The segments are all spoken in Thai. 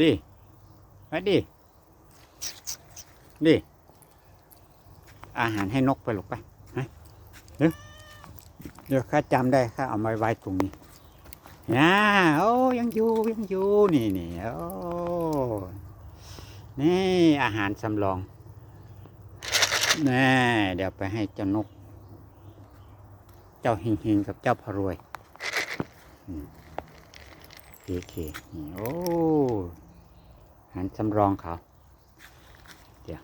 ดิมาดิ ดิ อาหารให้นกไปลูกไปฮะเดี๋ยวเดี๋ยวข้าจำได้ข้าเอามาไว้ตรงนี้นะโอ้ยังอยู่ยังอยู่นี่นี่โอ้นี่อาหารสำรองแน่เดี๋ยวไปให้เจ้านก เจ้าเฮงๆกับเจ้าพรวย อืม เคโอเคนี่โอ้หารสำรองเขาเดี๋ยว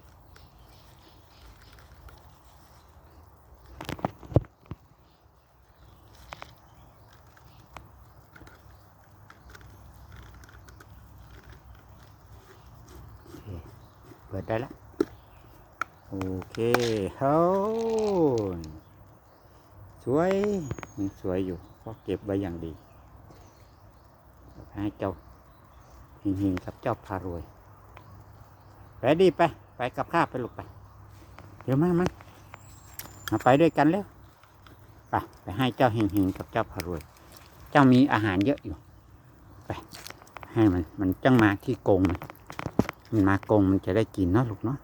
เปิดได้แล้วโอเคเฮ้ยสวยยังสวยอยู่เพราะเก็บไว้อย่างดี ให้เจ้าหิงๆกับเจ้าพารวย ไปดีไป ไปกับข้าไปลูกไป เดี๋ยวมามามาไปด้วยกันเร็วไปไปให้เจ้าหิงๆกับเจ้าพารวย เจ้ามีอาหารเยอะอยู่ ไป ให้มันมันจังมาที่กงมันมันมากงมันจะได้กินเนาะลูกเนาะ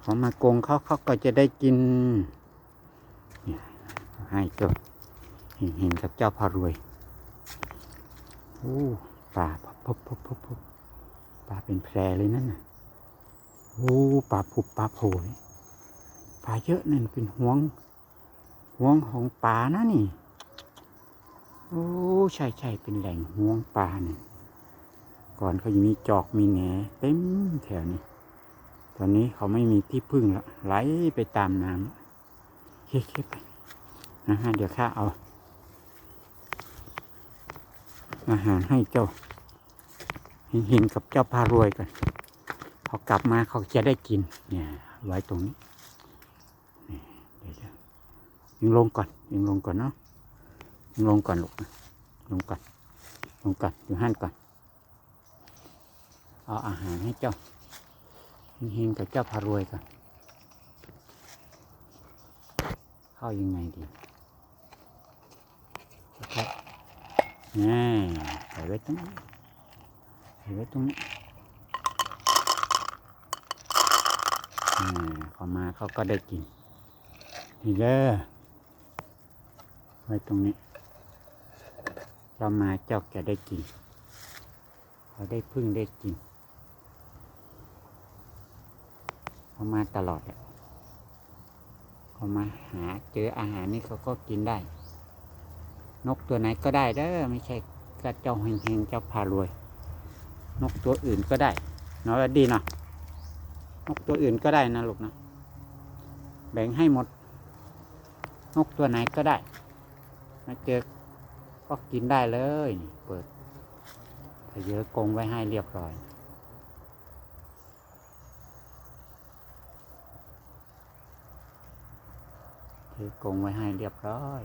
เขามากงเขาเขาก็จะได้กินให้เจ้าเห็นกับเจ้าพารวย โอ้ปลาพบพบพบพบปลาเป็นแพรเลยนั่นน่ะโอ้ปลาผุบปลาโผล่ปลาเยอะนั่นเป็นห่วงห่วงของปลานะนี่ โอ้ใช่ใช่เป็นแหล่งห่วงปลาเนี่ยก่อนเขาจะมีจอกมีแหนเต็มแถวนี้ตอนนี้เขาไม่มีที่พึ่งและไหลไปตามน้ำเค็ไปนะฮะเดี๋ยวข้าเอา อาหารให้เจ้าห็นกับเจ้าพารวยกันเขากลับมาเขาจะได้กิน เนี่ย ไว้ตรงนี้เดี๋ยวยิงลงก่อนยิงลงก่อนเนาะยิงลงก่อนลูกลงก่อนลงก่อนอยู่ห้านก่อน เอาอาหารให้เจ้าเฮงกับเจ้าพารวยกันเข้ายังไงดีครับ นี่ใส่ไว้ตรงนี้ใส่ไว้ตรงนี้อ่พอมาเขาก็ได้กินนี่เด้อไว้ตรงนี้ เรามาเจ้าจะได้กินเขาได้พึ่งได้กินเขามาตลอดอะเขามาหาเจออาหารนี่เขาก็กินได้ นกตัวไหนก็ได้เด้อไม่ใช่กระเจ้าเฮงๆเจ้าพารวย นกตัวอื่นก็ได้เนาะดีเนาะนกตัวอื่นก็ได้นะลูกนะแบ่งให้หมด นกตัวไหนก็ได้มาเจอก็กินได้เลยนี่เปิดถ้าเยอะกงไว้ให้เรียบร้อยเทกงไว้ให้เรียบร้อย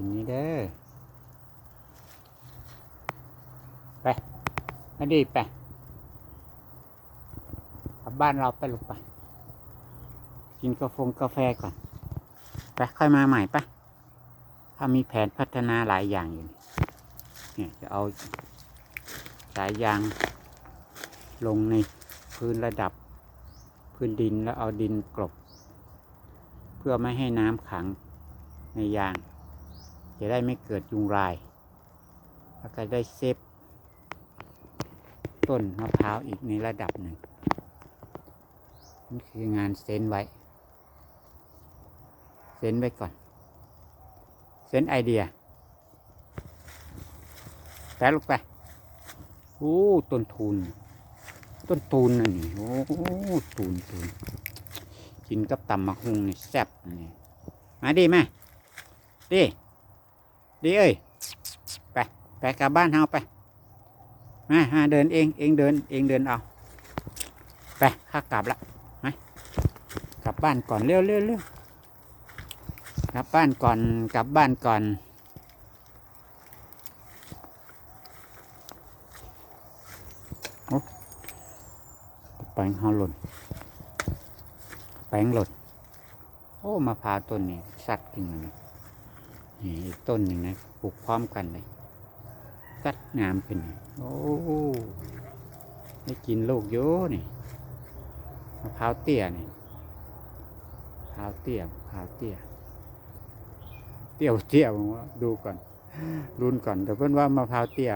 กินนี้เด้อไปมาดีไปกลับบ้านเราไปลูกไปกินกาแฟกาแฟก่อนไปค่อยมาใหม่ปะถ้ามีแผนพัฒนาหลายอย่างอยู่เนี่ยจะเอาสายยางลงในพื้นระดับ พื้นดินแล้วเอาดินกลบ เพื่อไม่ให้น้ำขังในยาง จะได้ไม่เกิดยุงลาย แล้วก็ได้เซฟต้นมะพร้าวอีกในระดับหนึ่งนี่คืองานเซนไว้ เซนไว้ก่อน เซนไอเดียแปะลูกไปโอ้ต้นทุน ต้นตูนน่ะนี่โอ้ตูนตูนกินกับตำมะฮุงนี่แซ่บนี่มาดีไหมดี ดีเอ้ยไปไปกลับบ้านเฮาไปมาหาเดินเองเองเดินเองเดินเอาไปข้ากลับละมากลับบ้านก่อนเร็วเร็วเร็วกลับบ้านก่อนกลับบ้านก่อนแปลงเขาหล่นแปลงหล่นโอ้มะพาต้นนี้สัดขึ้นมาเลย นี่อีกต้นหนึ่งนะปลูกพร้อมกันเลย กัดงามขึ้นโอ้ได้กินลูกโยนี่มะพร้าวเตี้ยนี่มะพร้าวเตี้ยมะพร้าวเตี้ย เตี้ยวเตี้ยวผมว่าดูก่อนรุนก่อนแต่เพื่อนว่ามะพร้าวเตี้ย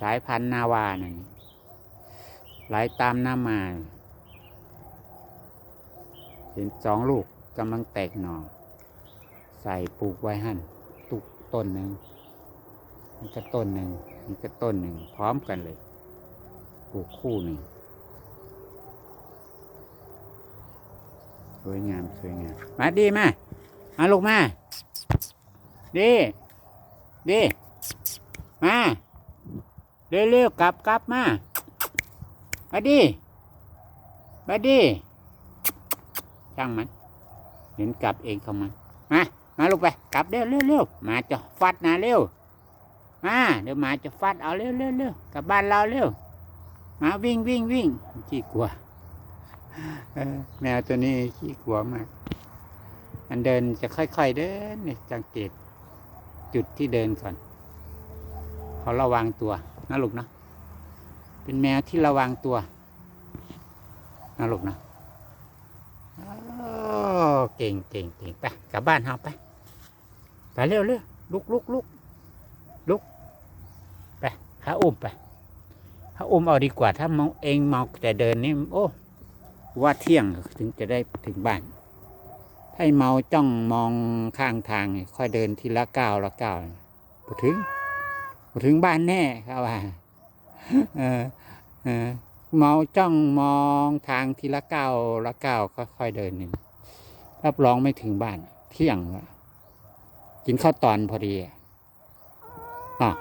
สายพันธุ์นาวานั่นไหลตามน้ำมา เห็นสองลูก กำลังแตกหน่อ ใส่ปลูกไว้หั่นตุกต้นหนึ่งนี่ก็ต้นหนึ่งนี่ก็ต้นหนึ่งพร้อมกันเลย ปลูกคู่หนึ่งสวยงามสวยงามมาดีมามาลูกมาดีดีมาเร็วๆกลับกลับมามาดีมาดีช่างมัน เห็นกลับเองเข้ามันมามาลูกไป กลับเร็วเร็วเร็วมาจะฟัดนะเร็วมาเดี๋ยวมาจะฟัดเอาเร็วเร็วเร็วกลับบ้านเราเร็วมาวิ่งวิ่งวิ่งขี้กลัวแมวตัวนี้ขี้กลัวมาก อันเดินจะค่อย ๆ เดินนี่สังเกตจุดที่เดินก่อนเขาระวังตัวนะลูกนะเป็นแมวที่ระวังตัวนะลูกนะ เก่งเก่งเก่งไปกลับบ้านเฮาไป ไปเร็วเร็วลุกลุกลุกลุกไปหาอุ้มไปหาอุ้มเอาดีกว่า ถ้ามองเองเมาแต่เดินนี่โอ้ว่าเที่ยงถึงจะได้ถึงบ้านถ้าเมาจ้องมองข้างทางค่อยเดินทีละก้าวละก้าวพอถึงพอถึงบ้านแน่ครับว่าเออเออเมาจ้องมองทางทีละก้าวละก้าวค่อยๆเดินนี่ รับรองไม่ถึงบ้าน เที่ยงกินข้าวตอนพอดีอะ